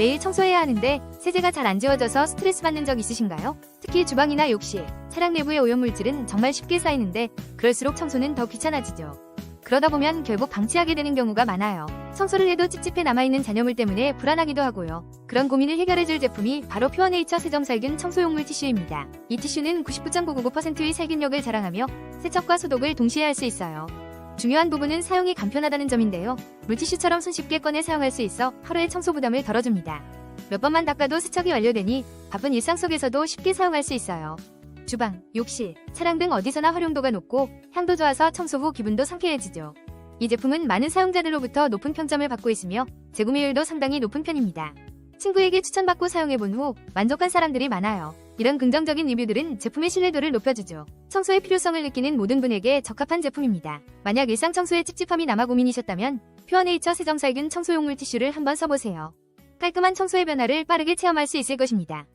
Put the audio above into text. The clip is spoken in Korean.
매일 청소해야 하는데 세제가 잘 안 지워져서 스트레스 받는 적 있으신가요? 특히 주방이나 욕실, 차량 내부의 오염물질은 정말 쉽게 쌓이는데 그럴수록 청소는 더 귀찮아지죠. 그러다 보면 결국 방치하게 되는 경우가 많아요. 청소를 해도 찝찝해 남아있는 잔여물 때문에 불안하기도 하고요. 그런 고민을 해결해줄 제품이 바로 퓨어네이처 세정살균 청소용물 티슈입니다. 이 티슈는 99.999%의 살균력을 자랑하며 세척과 소독을 동시에 할 수 있어요. 중요한 부분은 사용이 간편하다는 점인데요. 물티슈처럼 손쉽게 꺼내 사용할 수 있어 하루의 청소 부담을 덜어줍니다. 몇 번만 닦아도 세척이 완료되니 바쁜 일상 속에서도 쉽게 사용할 수 있어요. 주방, 욕실, 차량 등 어디서나 활용도가 높고 향도 좋아서 청소 후 기분도 상쾌해지죠. 이 제품은 많은 사용자들로부터 높은 평점을 받고 있으며 재구매율도 상당히 높은 편입니다. 친구에게 추천받고 사용해본 후 만족한 사람들이 많아요. 이런 긍정적인 리뷰들은 제품의 신뢰도를 높여주죠. 청소의 필요성을 느끼는 모든 분에게 적합한 제품입니다. 만약 일상 청소에 찝찝함이 남아 고민이셨다면 퓨어네이처 세정살균 청소용물 티슈를 한번 써보세요. 깔끔한 청소의 변화를 빠르게 체험할 수 있을 것입니다.